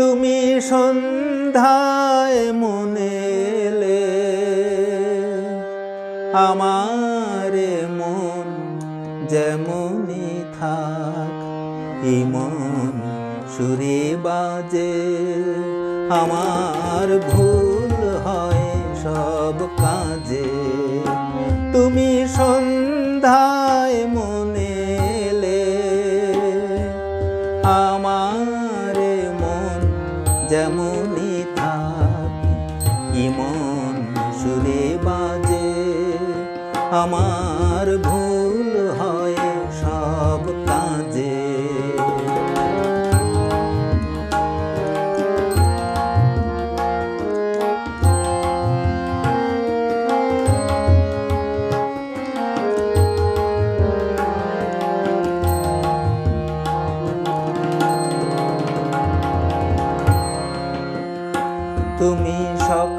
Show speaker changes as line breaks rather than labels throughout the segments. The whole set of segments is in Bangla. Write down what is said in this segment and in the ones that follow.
তুমি সন্ধ্যায় মনে এলে, আমার মন যেমনই থাক এই মন সুরে বাজে। আমার ভুল হয় সব কাজে, তুমি যেমনই থাকি ইমন সুরে বাজে। আমার ভুল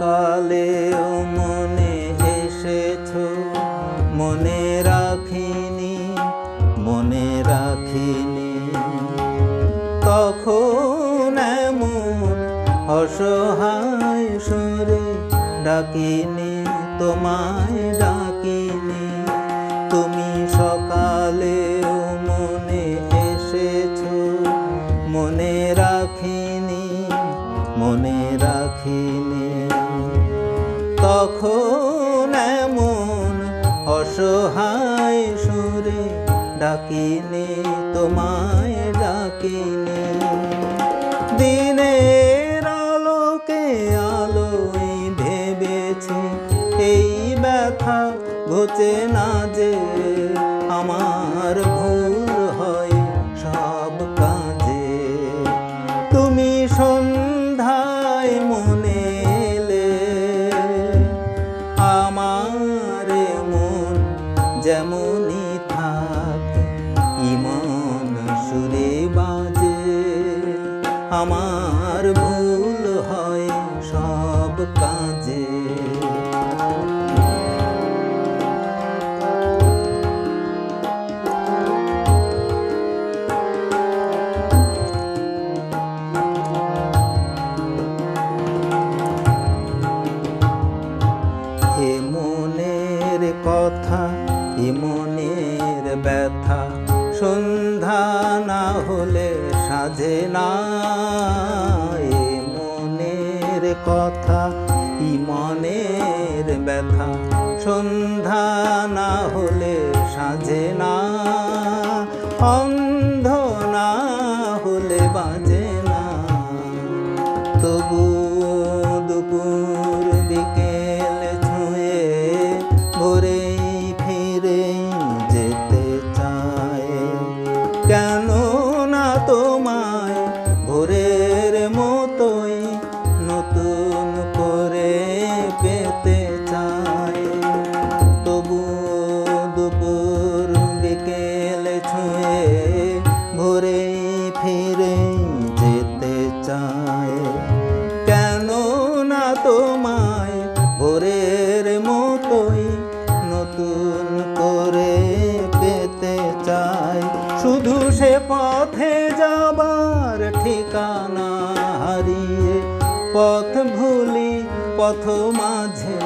সকালেও মনে এসেছ, মনে রাখিনি মনে রাখিনি। তখন এমন অসহায় সুরে ডাকিনি, তোমায় ডাকিনি। তুমি সকালেও মনে এসেছ, মনে রাখিনি, মনে অসহায় সুরে ডাকিনি তোমায় ডাকিনি দিনের আলোকে আলোয় ভেবেছি, এই ব্যথা ঘুচে না যে আমার ভুল হয়। যেমনই থাক ইমন সুরে বাজে। আমার ভুল হয় সব কাজে। না হলে সাজে না এ মনের কথা ই মনের ব্যথা। সন্ধ্যা না হলে সাজে না, অন্ধ না হলে বাজে না। তবু দুপুর বিকেল ছুঁয়ে ভোরে ভোরের মতোই নতুন করে পেতে চাই। তবু দুপুর বিকেল ছুঁয়ে ভোরে ফিরে যেতে চায় কেন না তোমায় পথ ভুলি, পথ মাঝে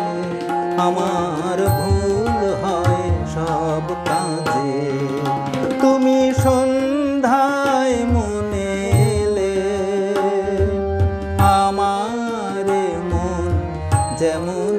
আমার ভুল হয় সব কাজে। তুমি সন্ধ্যায় মনে এলে, আমার মন যেমন